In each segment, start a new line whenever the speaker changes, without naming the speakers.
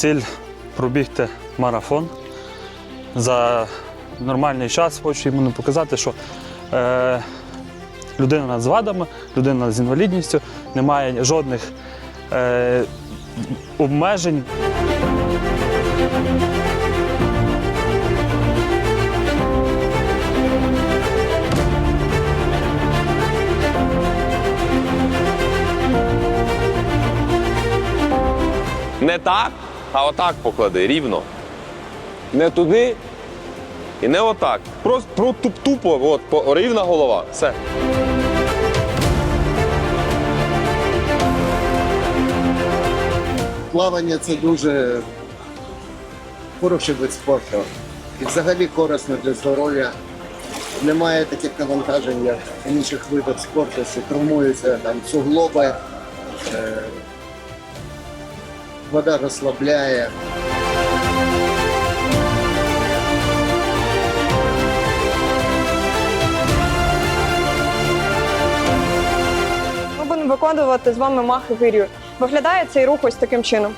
ціль пробігти марафон за нормальний час. Хочу йому показати, що е, людина з вадами, людина з інвалідністю, немає жодних е, обмежень.
Не так, а отак поклади, рівно. Не туди і не отак. Просто про туп тупо, от, по, рівна голова. Все.
Плавання це дуже хороший вид спорту. І взагалі корисно для здоров'я. Немає таких навантажень, як інших видах спорту, що травмуються там суглоби, е, вода розслабляє.
Ми будемо виконувати з вами махи вирію. Виглядає цей рух ось таким чином.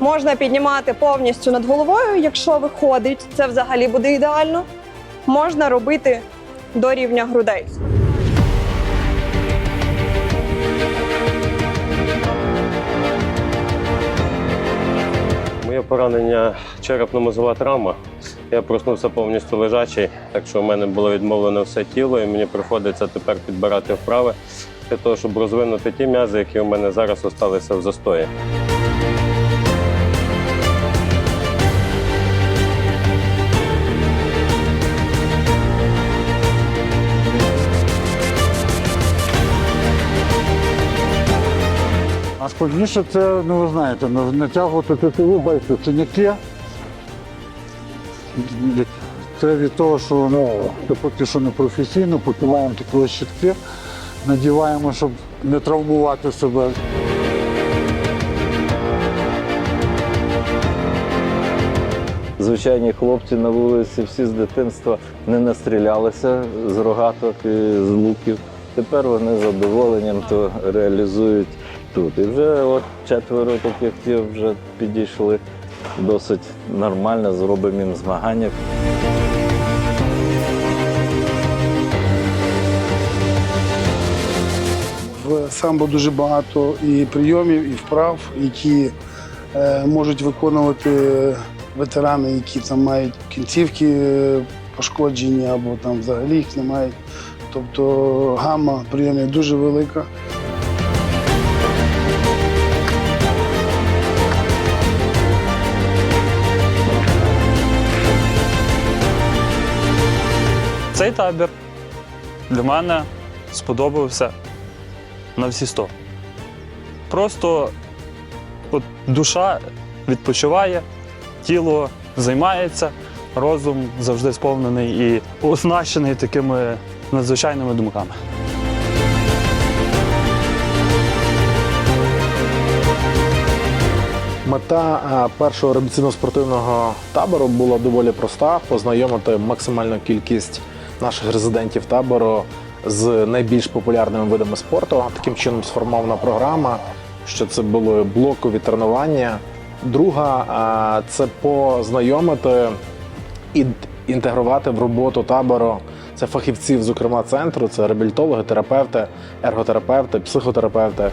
Можна піднімати повністю над головою, якщо виходить, це взагалі буде ідеально. Можна робити до рівня грудей.
Моє поранення черепно-мозова травма. Я проснувся повністю лежачий, так що в мене було відмовлено все тіло, і мені приходиться тепер підбирати вправи для того, щоб розвинути ті м'язи, які у мене зараз залишилися в застої.
А складніше це, ну ви знаєте, натягувати тетиву, бачите, синяки. Це від того, що ну, поки що не професійно, поки маємо такі щитки, надіваємо, щоб не травмувати себе.
Звичайні хлопці на вулиці всі з дитинства не настрілялися з рогаток і з луків. Тепер вони з задоволенням то реалізують тут. І вже от четверо таких вже підійшли досить нормально, зробимо їм змагання.
В самбо дуже багато і прийомів, і вправ, які е, можуть виконувати ветерани, які там мають кінцівки е, пошкоджені або там взагалі їх не мають. Тобто гамма прийомів дуже велика.
Цей табір для мене сподобався на всі 100. Просто от душа відпочиває, тіло займається, розум завжди сповнений і оснащений такими надзвичайними думками.
Мета першого реабілітаційно-спортивного табору була доволі проста: познайомити максимальну кількість наших резидентів табору з найбільш популярними видами спорту. Таким чином сформована програма, що це були блокові тренування. Друга це познайомити і інтегрувати в роботу табору. Це фахівців, зокрема центру, це реабілітологи, терапевти, ерготерапевти, психотерапевти.